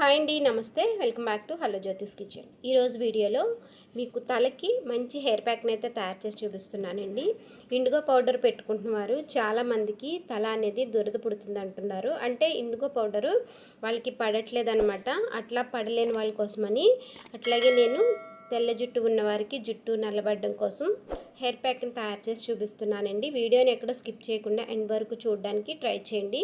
Hi అండి నమస్తే. Welcome back to hello Jyothi's kitchen. ఈరోజు వీడియోలో మీకు తలకి మంచి హెయిర్ ప్యాక్ని అయితే తయారు చేసి చూపిస్తున్నానండి. ఇండిగో పౌడర్ పెట్టుకుంటున్నవారు చాలామందికి తల అనేది దురద పుడుతుంది అంటున్నారు. అంటే ఇండిగో పౌడరు వాళ్ళకి పడట్లేదనమాట అట్లా పడలేని వాళ్ళ కోసమని అట్లాగే నేను తెల్ల జుట్టు ఉన్నవారికి జుట్టు నల్లబడడం కోసం హెయిర్ ప్యాక్ని తయారు చేసి చూపిస్తున్నానండి. వీడియోని ఎక్కడ స్కిప్ చేయకుండా ఎండ్ వరకు చూడడానికి ట్రై చేయండి.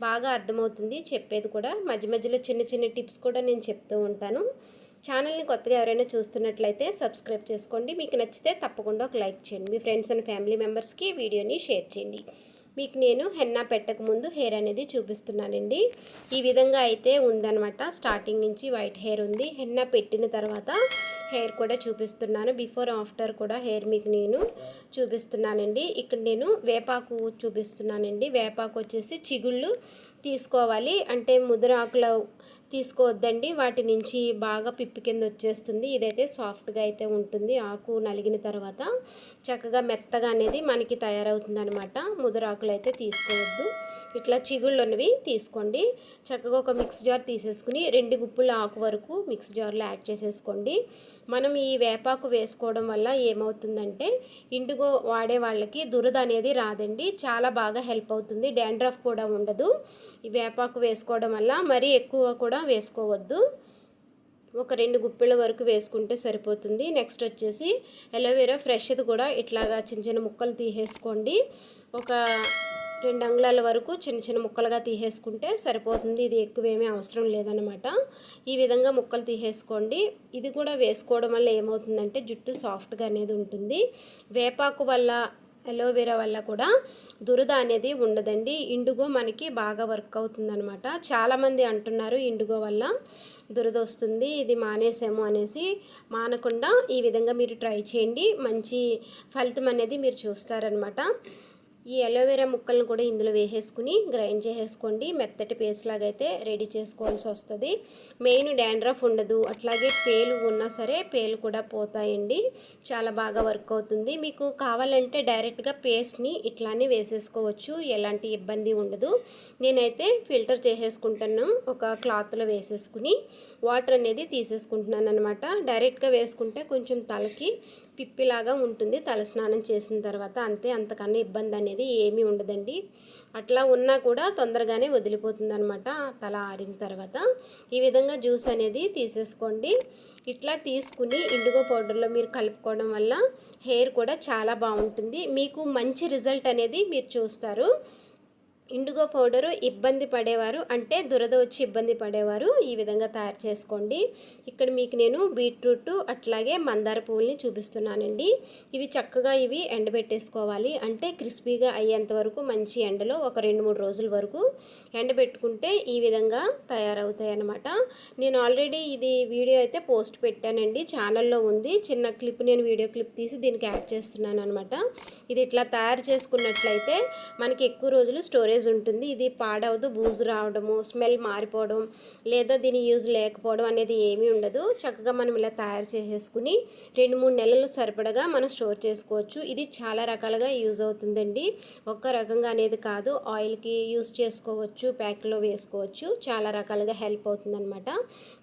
బాగా అర్థమవుతుంది. చెప్పేది కూడా మధ్య మధ్యలో చిన్న చిన్న టిప్స్ కూడా నేను చెప్తూ ఉంటాను. ఛానల్ని కొత్తగా ఎవరైనా చూస్తున్నట్లయితే సబ్స్క్రైబ్ చేసుకోండి. మీకు నచ్చితే తప్పకుండా ఒక లైక్ చేయండి. మీ ఫ్రెండ్స్ అండ్ ఫ్యామిలీ మెంబర్స్కి వీడియోని షేర్ చేయండి. మీకు నేను హెన్నా పెట్టక ముందు హెయిర్ అనేది చూపిస్తున్నానండి. ఈ విధంగా అయితే ఉందన్నమాట. స్టార్టింగ్ నుంచి వైట్ హెయిర్ ఉంది. హెన్నా పెట్టిన తర్వాత హెయిర్ కూడా చూపిస్తున్నాను. బిఫోర్ ఆఫ్టర్ కూడా హెయిర్ మీకు నేను చూపిస్తున్నానండి. ఇక్కడ నేను వేపాకు చూపిస్తున్నానండి. వేపాకు వచ్చేసి చిగుళ్ళు తీసుకోవాలి. అంటే ముదురాకుల తీసుకోవద్దండి. వాటి నుంచి బాగా పిప్పి కింద వచ్చేస్తుంది. ఇదైతే సాఫ్ట్గా అయితే ఉంటుంది. ఆకు నలిగిన తర్వాత చక్కగా మెత్తగా అనేది మనకి తయారవుతుంది అనమాట ముదురాకులు అయితే తీసుకోవద్దు. ఇట్లా చిగుళ్ళు ఉన్నవి తీసుకోండి. చక్కగా ఒక మిక్స్ జార్ తీసేసుకుని రెండు గుప్పుల ఆకు వరకు మిక్స్ జార్లో యాడ్ చేసేసుకోండి. మనం ఈ వేపాకు వేసుకోవడం వల్ల ఏమవుతుందంటే ఇండిగో వాడే వాళ్ళకి దురద అనేది రాదండి. చాలా బాగా హెల్ప్ అవుతుంది. డాండ్రఫ్ కూడా ఉండదు. ఈ వేపాకు వేసుకోవడం వల్ల మరీ ఎక్కువ కూడా వేసుకోవద్దు. ఒక రెండు గుప్పెల వరకు వేసుకుంటే సరిపోతుంది. నెక్స్ట్ వచ్చేసి ఎలోవేరా ఫ్రెష్ది కూడా ఇట్లాగా చిన్న చిన్న ముక్కలు తీసేసుకోండి. ఒక రెండు అంగుళాల వరకు చిన్న చిన్న ముక్కలుగా తీసేసుకుంటే సరిపోతుంది. ఇది ఎక్కువేమీ అవసరం లేదనమాట ఈ విధంగా ముక్కలు తీసేసుకోండి. ఇది కూడా వేసుకోవడం వల్ల ఏమవుతుందంటే జుట్టు సాఫ్ట్గా అనేది ఉంటుంది. వేపాకు వల్ల అలోవెరా వల్ల కూడా దురద అనేది ఉండదండి. ఇండుగో మనకి బాగా వర్క్ అవుతుందనమాట చాలామంది అంటున్నారు ఇండుగో వల్ల దురద వస్తుంది ఇది మానేసాము అనేసి. మానకుండా ఈ విధంగా మీరు ట్రై చేయండి. మంచి ఫలితం అనేది మీరు చూస్తారనమాట ఈ అలోవెరా ముక్కలను కూడా ఇందులో వేసేసుకుని గ్రైండ్ చేసేసుకోండి. మెత్తటి పేస్ట్ లాగా అయితే రెడీ చేసుకోవాల్సి వస్తుంది. మెయిన్ డాండ్రఫ్ ఉండదు. అట్లాగే పేలు ఉన్నా సరే పేలు కూడా పోతాయండి. చాలా బాగా వర్క్ అవుతుంది. మీకు కావాలంటే డైరెక్ట్గా పేస్ట్ని ఇట్లానే వేసేసుకోవచ్చు. ఎలాంటి ఇబ్బంది ఉండదు. నేనైతే ఫిల్టర్ చేసేసుకుంటాను. ఒక క్లాత్లో వేసేసుకుని వాటర్ అనేది తీసేసుకుంటున్నాను అనమాట డైరెక్ట్గా వేసుకుంటే కొంచెం తలకి పిప్పిలాగా ఉంటుంది. తలస్నానం చేసిన తర్వాత అంతే అంతకన్నా ఇబ్బంది అనేది ఏమీ ఉండదండి. అట్లా ఉన్నా కూడా తొందరగానే వదిలిపోతుంది అనమాట తల ఆరిన తర్వాత. ఈ విధంగా జ్యూస్ అనేది తీసేసుకోండి. ఇట్లా తీసుకుని ఇండిగో పౌడర్లో మీరు కలుపుకోవడం వల్ల హెయిర్ కూడా చాలా బాగుంటుంది. మీకు మంచి రిజల్ట్ అనేది మీరు చూస్తారు. ఇండిగో పౌడరు ఇబ్బంది పడేవారు అంటే దురద వచ్చి ఇబ్బంది పడేవారు ఈ విధంగా తయారు చేసుకోండి. ఇక్కడ మీకు నేను బీట్రూట్ అట్లాగే మందార పువ్వుల్ని చూపిస్తున్నానండి. ఇవి చక్కగా ఇవి ఎండబెట్టేసుకోవాలి. అంటే క్రిస్పీగా అయ్యేంత వరకు మంచి ఎండలో ఒక రెండు మూడు రోజుల వరకు ఎండబెట్టుకుంటే ఈ విధంగా తయారవుతాయి అన్నమాట నేను ఆల్రెడీ ఇది వీడియో అయితే పోస్ట్ పెట్టానండి. ఛానల్లో ఉంది. చిన్న క్లిప్ నేను వీడియో క్లిప్ తీసి దీనికి యాడ్ చేస్తున్నాను అనమాట ఇది ఇట్లా తయారు చేసుకున్నట్లయితే మనకి ఎక్కువ రోజులు స్టోరేజ్ స్టోరేజ్ ఉంటుంది. ఇది పాడవదు బూజు రావడము స్మెల్ మారిపోవడం లేదా దీని యూజ్ లేకపోవడం అనేది ఏమీ ఉండదు. చక్కగా మనం ఇలా తయారు చేసేసుకుని రెండు మూడు నెలలు సరిపడగా మనం స్టోర్ చేసుకోవచ్చు. ఇది చాలా రకాలుగా యూజ్ అవుతుందండి. ఒక్క రకంగా అనేది కాదు. ఆయిల్కి యూజ్ చేసుకోవచ్చు ప్యాక్లో వేసుకోవచ్చు. చాలా రకాలుగా హెల్ప్ అవుతుందన్నమాట.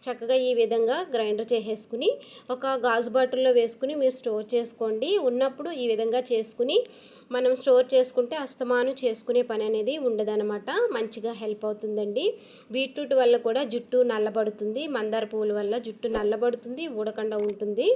చక్కగా ఈ విధంగా గ్రైండర్ చేసేసుకుని ఒక గాజు బాటిల్లో వేసుకుని మీరు స్టోర్ చేసుకోండి. ఉన్నప్పుడు ఈ విధంగా చేసుకుని మనం స్టోర్ చేసుకుంటే అస్తమాను చేసుకునే పని అనేది ఉండదనమాట మంచిగా హెల్ప్ అవుతుందండి. బీట్రూట్ వల్ల కూడా జుట్టు నల్లబడుతుంది. మందార పువ్వుల వల్ల జుట్టు నల్లబడుతుంది ఊడకుండా ఉంటుంది.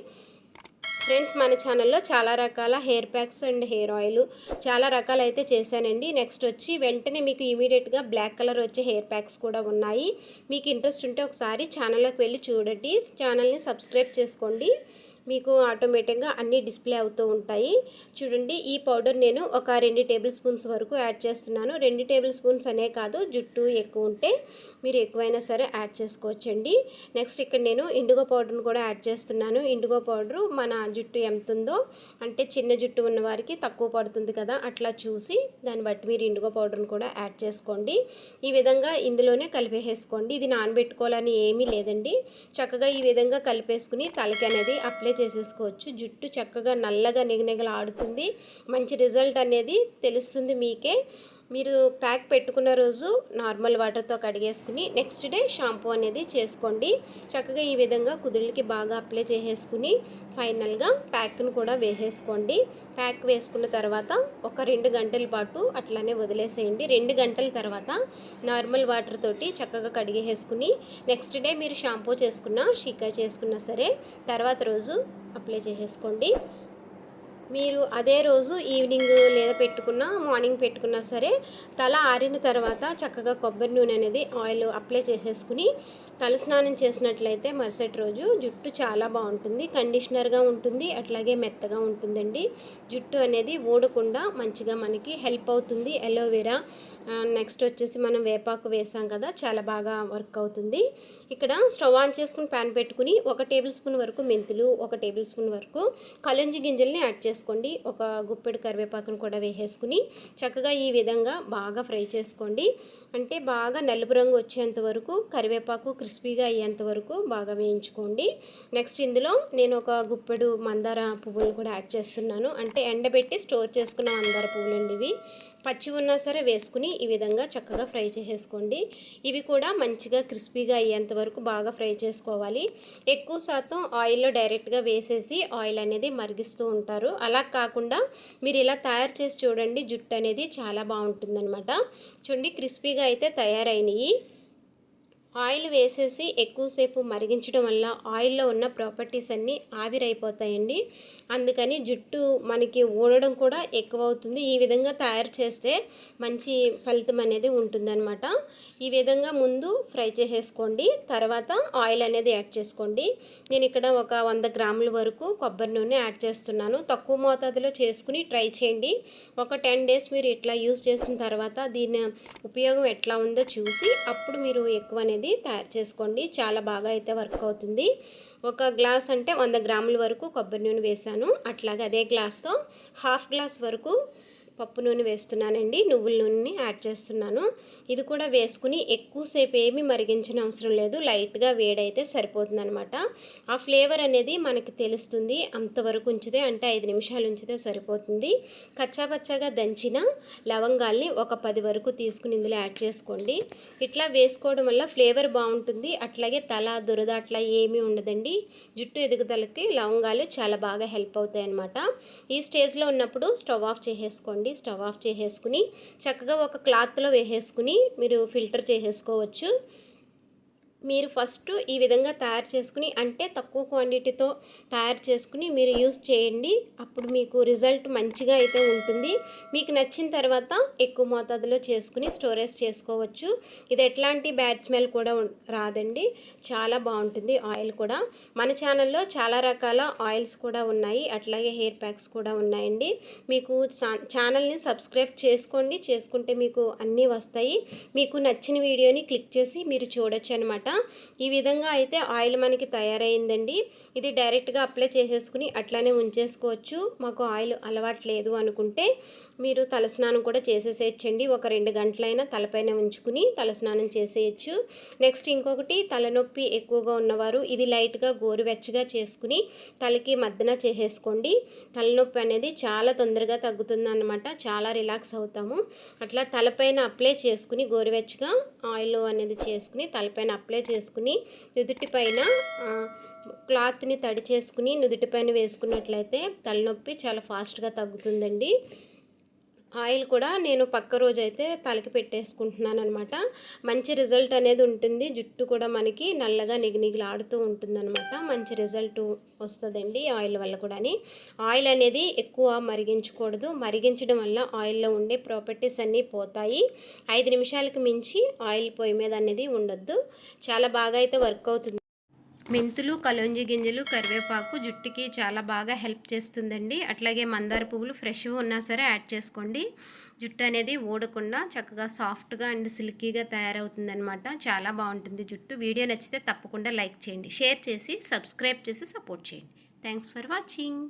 ఫ్రెండ్స్ మన ఛానల్లో చాలా రకాల hair packs and hair oil చాలా రకాలు అయితే చేశానండి. నెక్స్ట్ వచ్చి వెంటనే మీకు ఇమీడియట్గా బ్లాక్ కలర్ వచ్చే హెయిర్ ప్యాక్స్ కూడా ఉన్నాయి. మీకు ఇంట్రెస్ట్ ఉంటే ఒకసారి ఛానల్లోకి వెళ్ళి చూడండి. ఛానల్ని సబ్స్క్రైబ్ చేసుకోండి. మీకు ఆటోమేటిక్గా అన్నీ డిస్ప్లే అవుతూ ఉంటాయి. చూడండి ఈ పౌడర్ నేను ఒక రెండు టేబుల్ స్పూన్స్ వరకు యాడ్ చేస్తున్నాను. రెండు టేబుల్ స్పూన్స్ అనే కాదు జుట్టు ఎక్కువ ఉంటే మీరు ఎక్కువైనా సరే యాడ్ చేసుకోవచ్చండి. నెక్స్ట్ ఇక్కడ నేను ఇండిగో పౌడర్ను కూడా యాడ్ చేస్తున్నాను. ఇండిగో పౌడరు మన జుట్టు ఎంత ఉందో అంటే చిన్న జుట్టు ఉన్న వారికి తక్కువ పడుతుంది కదా అట్లా చూసి దాన్ని బట్టి మీరు ఇండిగో పౌడర్ని కూడా యాడ్ చేసుకోండి. ఈ విధంగా ఇందులోనే కలిపేసుకోండి ఇది నానబెట్టుకోవాలని ఏమీ లేదండి. చక్కగా ఈ విధంగా కలిపేసుకుని తలకి అనేది అప్లై చేసేసుకోవచ్చు. జుట్టు చక్కగా నల్లగా నిగనిగలాడుతుంది మంచి రిజల్ట్ అనేది తెలుస్తుంది మీకే. మీరు ప్యాక్ పెట్టుకున్న రోజు నార్మల్ వాటర్తో కడిగేసుకుని నెక్స్ట్ డే షాంపూ అనేది చేసుకోండి. చక్కగా ఈ విధంగా కుదుళ్ళకి బాగా అప్లై చేసేసుకుని ఫైనల్గా ప్యాక్ను కూడా వేసేసుకోండి. ప్యాక్ వేసుకున్న తర్వాత ఒక రెండు గంటల పాటు అట్లానే వదిలేసేయండి. రెండు గంటల తర్వాత నార్మల్ వాటర్ తోటి చక్కగా కడిగేసుకుని నెక్స్ట్ డే మీరు షాంపూ చేసుకున్నా షీకా చేసుకున్నా సరే తర్వాత రోజు అప్లై చేసేసుకోండి. మీరు అదే రోజు ఈవినింగ్ లేదా పెట్టుకున్నా మార్నింగ్ పెట్టుకున్నా సరే తల ఆరిన తర్వాత చక్కగా కొబ్బరి నూనె అనేది ఆయిల్ అప్లై చేసేసుకుని తలస్నానం చేసినట్లయితే మరుసటి రోజు జుట్టు చాలా బాగుంటుంది. కండిషనర్గా ఉంటుంది అట్లాగే మెత్తగా ఉంటుందండి. జుట్టు అనేది ఊడకుండా మంచిగా మనకి హెల్ప్ అవుతుంది. ఎలోవెరా నెక్స్ట్ వచ్చేసి మనం వేపాకు వేసాం కదా చాలా బాగా వర్క్ అవుతుంది. ఇక్కడ స్టవ్ ఆన్ చేసుకుని ప్యాన్ పెట్టుకుని ఒక టేబుల్ స్పూన్ వరకు మెంతులు ఒక టేబుల్ స్పూన్ వరకు కలంజి గింజల్ని యాడ్ వేసుకోండి ఒక గుప్పెడు కరివేపాకును కూడా వేసేసుకుని చక్కగా ఈ విధంగా బాగా ఫ్రై చేసుకోండి. అంటే బాగా నలుపు రంగు వచ్చేంత వరకు కరివేపాకు క్రిస్పీగా అయ్యేంత వరకు బాగా వేయించుకోండి. నెక్స్ట్ ఇందులో నేను ఒక గుప్పెడు మందార పువ్వులు కూడా యాడ్ చేస్తున్నాను. అంటే ఎండబెట్టి స్టోర్ చేసుకున్న మందార పువ్వులు అండి ఇవి. పచ్చి ఉన్నా సరే వేసుకుని ఈ విధంగా చక్కగా ఫ్రై చేసేసుకోండి. ఇవి కూడా మంచిగా క్రిస్పీగా అయ్యేంత వరకు బాగా ఫ్రై చేసుకోవాలి. ఎక్కువ శాతం ఆయిల్లో డైరెక్ట్గా వేసేసి ఆయిల్ అనేది మరిగిస్తూ ఉంటారు. అలా కాకుండా మీరు ఇలా తయారు చేసి చూడండి జుట్టు అనేది చాలా బాగుంటుందన్నమాట. చూడండి క్రిస్పీగా అయితే తయారైనవి ఆయిల్ వేసేసి ఎక్కువసేపు మరిగించడం వల్ల ఆయిల్లో ఉన్న ప్రాపర్టీస్ అన్నీ ఆవిరైపోతాయండి. అందుకని జుట్టు మనకి ఊడడం కూడా ఎక్కువ అవుతుంది ఈ విధంగా తయారు చేస్తే మంచి ఫలితం అనేది ఉంటుందన్నమాట. ఈ విధంగా ముందు ఫ్రై చేసేసుకోండి. తర్వాత ఆయిల్ అనేది యాడ్ చేసుకోండి. నేను ఇక్కడ ఒక వంద గ్రాముల వరకు కొబ్బరి నూనె యాడ్ చేస్తున్నాను. తక్కువ మోతాదులో చేసుకుని ట్రై చేయండి. ఒక టెన్ డేస్ మీరు ఇట్లా యూస్ చేసిన తర్వాత దీని ఉపయోగం ఎట్లా ఉందో చూసి అప్పుడు మీరు ఎక్కువ అనేది తయారు చేసుకోండి. చాలా బాగా అయితే వర్క్ అవుతుంది. ఒక గ్లాస్ అంటే వంద గ్రాముల వరకు కొబ్బరి నూనె వేశాను. అట్లాగే అదే గ్లాస్తో హాఫ్ గ్లాస్ వరకు పప్పు నూనె వేస్తున్నానండి. నువ్వుల నూనెని యాడ్ చేస్తున్నాను. ఇది కూడా వేసుకుని ఎక్కువసేపు ఏమీ మరిగించిన అవసరం లేదు. లైట్గా వేడైతే సరిపోతుంది అనమాట ఆ ఫ్లేవర్ అనేది మనకి తెలుస్తుంది. అంతవరకు ఉంచితే అంటే ఐదు నిమిషాలు ఉంచితే సరిపోతుంది. కచ్చాపచ్చాగా దంచిన లవంగాల్ని ఒక పది వరకు తీసుకుని ఇందులో యాడ్ చేసుకోండి. ఇట్లా వేసుకోవడం వల్ల ఫ్లేవర్ బాగుంటుంది. అట్లాగే తల దురద అట్లా ఏమీ ఉండదండి. జుట్టు ఎదుగుదలకి లవంగాలు చాలా బాగా హెల్ప్ అవుతాయి అనమాట ఈ స్టేజ్లో ఉన్నప్పుడు స్టవ్ ఆఫ్ చేసేసుకోండి. పెట్టుకోండి స్టవ్ ఆఫ్ చేసేసుకుని చక్కగా ఒక క్లాత్లో వేసేసుకుని మీరు ఫిల్టర్ చేసేసుకోవచ్చు. మీరు ఫస్ట్ ఈ విధంగా తయారు చేసుకుని అంటే తక్కువ క్వాంటిటీతో తయారు చేసుకుని మీరు యూస్ చేయండి. అప్పుడు మీకు రిజల్ట్ మంచిగా అయితే ఉంటుంది. మీకు నచ్చిన తర్వాత ఎక్కువ మోతాదులో చేసుకుని స్టోరేజ్ చేసుకోవచ్చు. ఇది ఎట్లాంటి బ్యాడ్ స్మెల్ కూడా రాదండి. చాలా బాగుంటుంది ఆయిల్ కూడా. మన ఛానల్లో చాలా రకాల ఆయిల్స్ కూడా ఉన్నాయి. అట్లాగే హెయిర్ ప్యాక్స్ కూడా ఉన్నాయండి. మీకు ఛానల్ని సబ్స్క్రైబ్ చేసుకోండి. చేసుకుంటే మీకు అన్నీ వస్తాయి. మీకు నచ్చిన వీడియోని క్లిక్ చేసి మీరు చూడొచ్చు అనమాట ఈ విధంగా అయితే ఆయిల్ మనకి తయారైందండి. ఇది డైరెక్ట్గా అప్లై చేసేసుకుని అట్లానే ఉంచేసుకోవచ్చు. మాకు ఆయిల్ అలవాటు లేదు అనుకుంటే మీరు తలస్నానం కూడా చేసేసేయచ్చండి. ఒక రెండు గంటలైనా తలపైన ఉంచుకుని తలస్నానం చేసేయచ్చు. నెక్స్ట్ ఇంకొకటి తలనొప్పి ఎక్కువగా ఉన్నవారు ఇది లైట్గా గోరువెచ్చగా చేసుకుని తలకి మద్దన చేసేసుకోండి. తలనొప్పి అనేది చాలా తొందరగా తగ్గుతుంది అనమాట చాలా రిలాక్స్ అవుతాము. అట్లా తలపైన అప్లై చేసుకుని గోరువెచ్చగా ఆయిల్ అనేది చేసుకుని తలపైన అప్లై చేసుకుని నుదుటి పైన క్లాత్ని తడి చేసుకుని నుదుటి పైన వేసుకున్నట్లయితే తలనొప్పి చాలా ఫాస్ట్గా తగ్గుతుందండి. ఆయిల్ కూడా నేను పక్క రోజు అయితే తలకి పెట్టేసుకుంటున్నాను అనమాట మంచి రిజల్ట్ అనేది ఉంటుంది. జుట్టు కూడా మనకి నల్లగా నిగినిగిలాడుతూ ఉంటుందన్నమాట మంచి రిజల్ట్ వస్తుందండి ఆయిల్ వల్ల కూడా ఆయిల్ అనేది ఎక్కువ మరిగించకూడదు. మరిగించడం వల్ల ఆయిల్లో ఉండే ప్రాపర్టీస్ అన్నీ పోతాయి. ఐదు నిమిషాలకు మించి ఆయిల్ పొయ్యి మీద అనేది ఉండొద్దు. చాలా బాగా అయితే వర్క్ అవుతుంది. మెంతులు కలోంజి గింజలు కరివేపాకు జుట్టుకి చాలా బాగా హెల్ప్ చేస్తుందండి. అట్లాగే మందార పువ్వులు ఫ్రెష్గా ఉన్నా సరే యాడ్ చేసుకోండి. జుట్టు అనేది ఊడకుండా చక్కగా సాఫ్ట్గా అండ్ సిల్కీగా తయారవుతుందనమాట చాలా బాగుంటుంది జుట్టు. వీడియో నచ్చితే తప్పకుండా లైక్ చేయండి. షేర్ చేసి సబ్స్క్రైబ్ చేసి సపోర్ట్ చేయండి. Thanks for watching.